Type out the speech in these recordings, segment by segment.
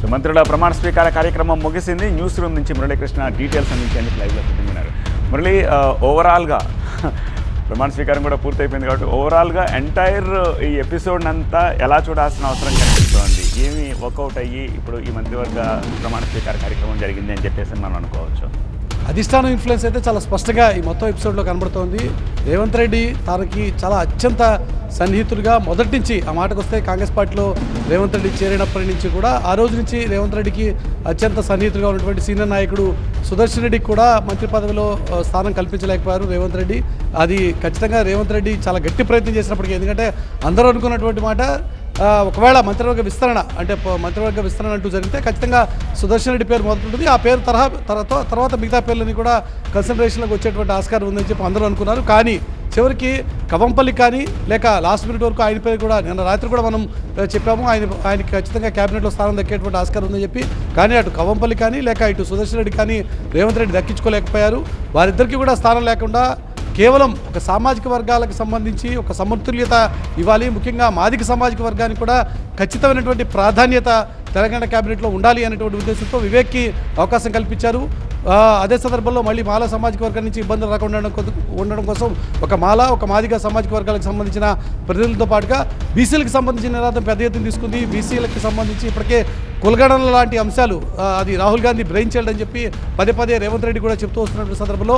So మంత్రుల ప్రమాణ స్వీకార కార్యక్రమం ముగిసింది. న్యూస్ రూమ్ నుంచి మురళీకృష్ణ డీటెయిల్స్ అందించేందుకు లైవ్లో సిద్ధంగా మురళి ఓవరాల్గా ప్రమాణ స్వీకారం కూడా పూర్తయిపోయింది కాబట్టి ఓవరాల్గా ఎంటైర్ ఈ ఎపిసోడ్ అంతా ఎలా చూడాల్సిన అవసరం కనిపిస్తోంది? ఏమి వర్కౌట్ అయ్యి ఇప్పుడు ఈ మంత్రివర్గ ప్రమాణ స్వీకార కార్యక్రమం జరిగింది అని చెప్పేసి మనం అనుకోవచ్చు. అధిష్టానం ఇన్ఫ్లుయెన్స్ అయితే చాలా స్పష్టంగా ఈ మొత్తం ఎపిసోడ్లో కనబడుతోంది. రేవంత్ రెడ్డి తనకి చాలా అత్యంత సన్నిహితులుగా మొదటి నుంచి ఆ మాటకు వస్తే కాంగ్రెస్ పార్టీలో రేవంత్ రెడ్డి చేరినప్పటి నుంచి కూడా ఆ రోజు నుంచి రేవంత్ రెడ్డికి అత్యంత సన్నిహితులుగా ఉన్నటువంటి సీనియర్ నాయకుడు సుదర్శన్ రెడ్డికి కూడా మంత్రి పదవిలో స్థానం కల్పించలేకపోయారు రేవంత్ రెడ్డి. అది ఖచ్చితంగా రేవంత్ రెడ్డి చాలా గట్టి ప్రయత్నం చేసినప్పటికీ ఎందుకంటే అందరూ అనుకున్నటువంటి మాట ఒకవేళ మంత్రివర్గ విస్తరణ అంటే మంత్రివర్గ విస్తరణ అంటూ జరిగితే ఖచ్చితంగా సుదర్శన్ రెడ్డి పేరు మొదలుంటుంది. ఉంటుంది ఆ పేరు తరహా తర్వాత తర్వాత మిగతా పేర్లని కూడా కన్సిడరేషన్లోకి వచ్చేటువంటి ఆస్కారం ఉందని చెప్పి అందరూ అనుకున్నారు. కానీ చివరికి కవంపల్లి కానీ లేక లాస్ట్ మినిట్ వరకు ఆయన పేరు కూడా నిన్న రాత్రి కూడా మనం చెప్పాము. ఆయన ఆయనకి ఖచ్చితంగా క్యాబినెట్లో స్థానం దక్కేటువంటి ఆస్కారం ఉందని చెప్పి. కానీ అటు కవంపల్లి కానీ లేక ఇటు సుదర్శన్ రెడ్డి కానీ రేవంత్ రెడ్డి దక్కించుకోలేకపోయారు. వారిద్దరికీ కూడా స్థానం లేకుండా కేవలం ఒక సామాజిక వర్గాలకు సంబంధించి ఒక సమతుల్యత ఇవ్వాలి. ముఖ్యంగా మాదిక సామాజిక వర్గానికి కూడా ఖచ్చితమైనటువంటి ప్రాధాన్యత తెలంగాణ క్యాబినెట్లో ఉండాలి అనేటువంటి ఉద్దేశంతో వివేక్కి అవకాశం కల్పించారు. అదే సందర్భంలో మళ్ళీ మాల సామాజిక వర్గం నుంచి ఇబ్బందులు రాకుండా ఉండడం ఉండడం కోసం ఒక మాల ఒక మాదిగ సామాజిక వర్గాలకు సంబంధించిన ప్రతినిధులతో పాటుగా బీసీలకు సంబంధించిన నినాదం పెద్ద ఎత్తున తీసుకుంది. బీసీలకు సంబంధించి ఇప్పటికే కులగణన లాంటి అంశాలు అది రాహుల్ గాంధీ బ్రెయిన్ చైల్డ్ అని చెప్పి పదే పదే రేవంత్ రెడ్డి కూడా చెప్తూ వస్తున్నటువంటి సందర్భంలో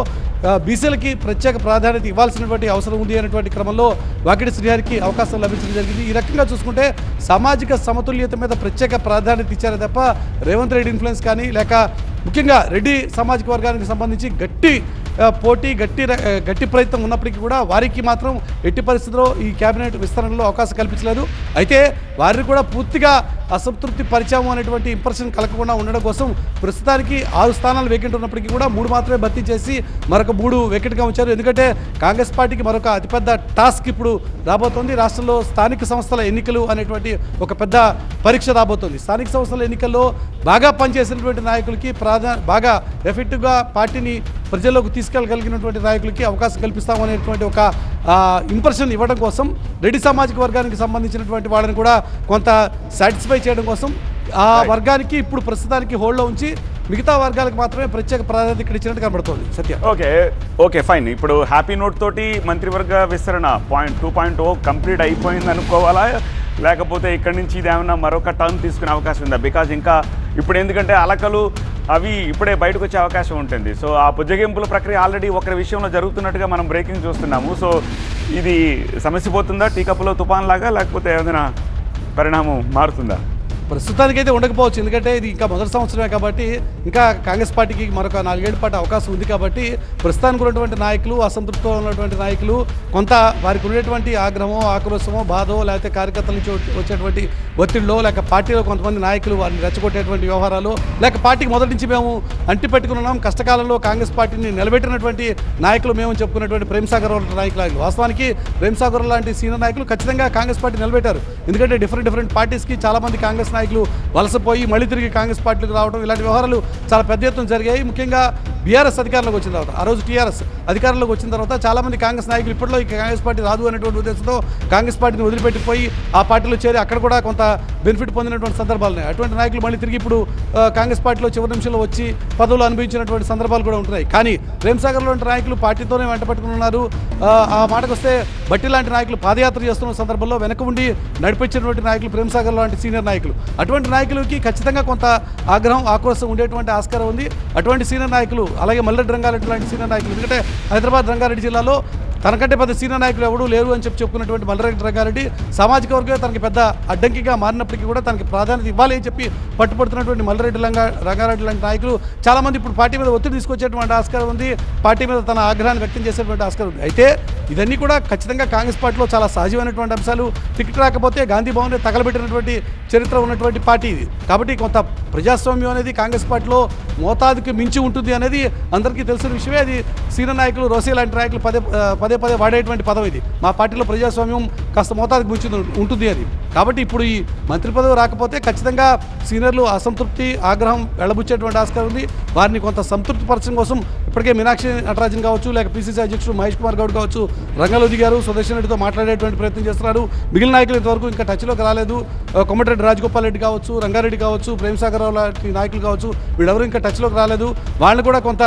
బీసీలకి ప్రత్యేక ప్రాధాన్యత ఇవ్వాల్సినటువంటి అవసరం ఉంది అనేటువంటి క్రమంలో వాకిడి శ్రీహరికి అవకాశం లభించడం జరిగింది. ఈ రకంగా చూసుకుంటే సామాజిక సమతుల్యత మీద ప్రత్యేక ప్రాధాన్యత ఇచ్చారే తప్ప రేవంత్ రెడ్డి ఇన్ఫ్లుయెన్స్ కానీ లేక ముఖ్యంగా రెడ్డి సామాజిక వర్గానికి సంబంధించి గట్టి పోటీ గట్టి గట్టి ప్రయత్నం ఉన్నప్పటికీ కూడా వారికి మాత్రం ఎట్టి పరిస్థితుల్లో ఈ కేబినెట్ విస్తరణలో అవకాశం కల్పించలేదు. అయితే వారిని కూడా పూర్తిగా అసంతృప్తి పరిచాము అనేటువంటి ఇంప్రెషన్ కలగకుండా ఉండడం కోసం ప్రస్తుతానికి ఆరు స్థానాలు వేకెంట్ ఉన్నప్పటికీ కూడా మూడు మాత్రమే భర్తీ చేసి మరొక మూడు వేకెంట్గా ఉంచారు. ఎందుకంటే కాంగ్రెస్ పార్టీకి మరొక అతిపెద్ద టాస్క్ ఇప్పుడు రాబోతోంది. రాష్ట్రంలో స్థానిక సంస్థల ఎన్నికలు అనేటువంటి ఒక పెద్ద పరీక్ష రాబోతోంది. స్థానిక సంస్థల ఎన్నికల్లో బాగా పనిచేసినటువంటి నాయకులకి ప్రాధా బాగా ఎఫెక్టివ్గా పార్టీని ప్రజల్లోకి తీసుకెళ్ళగలిగినటువంటి నాయకులకి అవకాశం కల్పిస్తామనేటువంటి ఒక ఇంప్రెషన్ ఇవ్వడం కోసం రెడ్డి సామాజిక వర్గానికి సంబంధించినటువంటి వాళ్ళని కూడా కొంత సాటిస్ఫై చేయడం కోసం ఆ వర్గానికి ఇప్పుడు ప్రస్తుతానికి హోల్డ్లో ఉంచి మిగతా వర్గాలకు మాత్రమే ప్రత్యేక ప్రాధాన్యత ఇక్కడ ఇచ్చినట్టు కనబడుతోంది సత్య. ఓకే ఓకే ఫైన్ ఇప్పుడు హ్యాపీ నోట్ తోటి మంత్రివర్గ విస్తరణ point two point O complete అయిపోయింది అనుకోవాలా? లేకపోతే ఇక్కడి నుంచి ఇదేమన్నా మరొక టర్న్ తీసుకునే అవకాశం ఉందా? బికాజ్ ఇంకా ఇప్పుడు ఎందుకంటే అలకలు అవి ఇప్పుడే బయటకు వచ్చే అవకాశం ఉంటుంది. సో ఆ బుజ్జగింపుల ప్రక్రియ ఆల్రెడీ ఒకరి విషయంలో జరుగుతున్నట్టుగా మనం బ్రేకింగ్ చూస్తున్నాము. సో ఇది సమస్య పోతుందా టీకప్పులో తుఫాన్ లాగా లేకపోతే ఏదైనా పరిణామం మారుతుందా? ప్రస్తుతానికైతే ఉండకపోవచ్చు. ఎందుకంటే ఇది ఇంకా మొదటి సంవత్సరమే కాబట్టి ఇంకా కాంగ్రెస్ పార్టీకి మరొక నాలుగేళ్ళ పాటు అవకాశం ఉంది కాబట్టి ప్రస్తుతానికి ఉన్నటువంటి నాయకులు అసంతృప్తితో ఉన్నటువంటి నాయకులు కొంత వారికి ఉన్నటువంటి ఆగ్రహమో ఆక్రోశమో బాధో లేకపోతే కార్యకర్తల నుంచి వచ్చేటువంటి ఒత్తిడిలో లేక పార్టీలో కొంతమంది నాయకులు వారిని రెచ్చగొట్టేటువంటి వ్యవహారాలు లేక పార్టీకి మొదటి నుంచి మేము అంటి పెట్టుకున్నాం కష్టకాలంలో కాంగ్రెస్ పార్టీని నిలబెట్టినటువంటి నాయకులు మేము చెప్పుకున్నటువంటి ప్రేమ్సాగర్ నాయకులు వాస్తవానికి ప్రేమ్సాగర్ లాంటి సీనియర్ నాయకులు ఖచ్చితంగా కాంగ్రెస్ పార్టీ నిలబెట్టారు. ఎందుకంటే డిఫరెంట్ డిఫరెంట్ పార్టీస్కి చాలామంది కాంగ్రెస్ నాయకులు నాయకులు వలసపోయి మళ్ళీ తిరిగి కాంగ్రెస్ పార్టీకి రావడం ఇలాంటి వ్యవహారాలు చాలా పెద్ద ఎత్తున జరిగాయి. ముఖ్యంగా బీఆర్ఎస్ అధికారంలోకి వచ్చిన తర్వాత ఆ రోజు టీఆర్ఎస్ అధికారంలోకి వచ్చిన తర్వాత చాలా మంది కాంగ్రెస్ నాయకులు ఇప్పట్లో ఇక కాంగ్రెస్ పార్టీ రాదు అనేటువంటి ఉద్దేశంతో కాంగ్రెస్ పార్టీని వదిలిపెట్టిపోయి ఆ పార్టీలో చేరి అక్కడ కూడా కొంత బెనిఫిట్ పొందినటువంటి సందర్భాలు ఉన్నాయి. అటువంటి నాయకులు మళ్ళీ తిరిగి ఇప్పుడు కాంగ్రెస్ పార్టీలో చివరి నిమిషంలో వచ్చి పదవులు అనుభవించినటువంటి సందర్భాలు కూడా ఉంటున్నాయి. కానీ ప్రేమ్సాగర్ లాంటి నాయకులు పార్టీతోనే వెంట పట్టుకుని ఆ, ఆ మాటకు వస్తే బట్టి లాంటి నాయకులు పాదయాత్ర చేస్తున్న సందర్భంలో వెనక ఉండి నడిపించినటువంటి నాయకులు ప్రేమ్సాగర్ లాంటి సీనియర్ నాయకులు. అటువంటి నాయకులకి ఖచ్చితంగా కొంత ఆగ్రహం ఆక్రోశం ఉండేటువంటి ఆస్కారం ఉంది. అటువంటి సీనియర్ నాయకులు అలాగే మల్లెడ్డి రంగారెడ్డి లాంటి సీనియర్ నాయకులు ఎందుకంటే హైదరాబాద్ రంగారెడ్డి జిల్లాలో తనకంటే పెద్ద సీనియర్ నాయకులు ఎవరు లేరు అని చెప్పి చెప్పుకున్నటువంటి మల్లరెడ్డి రంగారెడ్డి సామాజిక వర్గం తనకి పెద్ద అడ్డంకిగా మారినప్పటికీ కూడా తనకి ప్రాధాన్యత ఇవ్వాలి అని చెప్పి పట్టుపడుతున్నటువంటి మల్లరెడ్డి రంగా రంగారెడ్డి లాంటి నాయకులు చాలామంది ఇప్పుడు పార్టీ మీద ఒత్తిడి తీసుకొచ్చేటువంటి ఆస్కారం ఉంది. పార్టీ మీద తన ఆగ్రహాన్ని వ్యక్తం చేసేటువంటి ఆస్కారం ఉంది. అయితే ఇవన్నీ కూడా ఖచ్చితంగా కాంగ్రెస్ పార్టీలో చాలా సహజమైనటువంటి అంశాలు. టికెట్ రాకపోతే గాంధీ భవన్ తగలబెట్టినటువంటి చరిత్ర ఉన్నటువంటి పార్టీ ఇది. కాబట్టి కొంత ప్రజాస్వామ్యం అనేది కాంగ్రెస్ పార్టీలో మోతాదుకి మించి ఉంటుంది అనేది అందరికీ తెలిసిన విషయమే. అది సీనియర్ నాయకులు రోసే లాంటి నాయకులు పదే పదే పదే వాడేటువంటి పదం ఇది. మా పార్టీలో ప్రజాస్వామ్యం కాస్త మోతాదుకి మించి ఉంటుంది అది. కాబట్టి ఇప్పుడు ఈ మంత్రి పదవి రాకపోతే ఖచ్చితంగా సీనియర్లు అసంతృప్తి ఆగ్రహం వెళ్ళబుచ్చేటువంటి ఆస్కారం ఉంది. వారిని కొంత సంతృప్తి పరచడం కోసం ఇప్పటికే మీనాక్షి నటరాజన్ కావచ్చు లేక పిసిసి అధ్యక్షుడు మహేష్ కుమార్ గౌడ్ కావచ్చు రంగంలో దిగారు సుదర్శన్ రెడ్డితో మాట్లాడేటువంటి ప్రయత్నం చేస్తున్నారు. మిగిలిన నాయకులు ఇంతవరకు ఇంకా టచ్లోకి రాలేదు. కొమ్మటిరెడ్డి రాజగోపాల్ రెడ్డి కావచ్చు రంగారెడ్డి కావచ్చు ప్రేమసాగర్ రావు లాంటి నాయకులు కావచ్చు వీళ్ళెవరూ ఇంకా టచ్లోకి రాలేదు. వాళ్ళని కూడా కొంత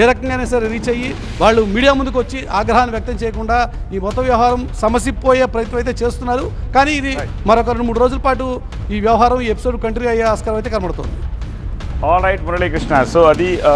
ఏ రకంగానే సరే రీచ్ అయ్యి వాళ్ళు మీడియా ముందుకు వచ్చి ఆగ్రహాన్ని వ్యక్తం చేయకుండా ఈ మొత్తం వ్యవహారం సమసిపోయే ప్రయత్నం అయితే చేస్తున్నారు. కానీ ఇది మరొక రెండు మూడు రోజుల పాటు ఈ వ్యవహారం ఈ ఎపిసోడ్ కంటిన్యూ అయ్యే ఆస్కారం అయితే కనబడుతుంది. All right Muralikrishna. సో అది ఆ,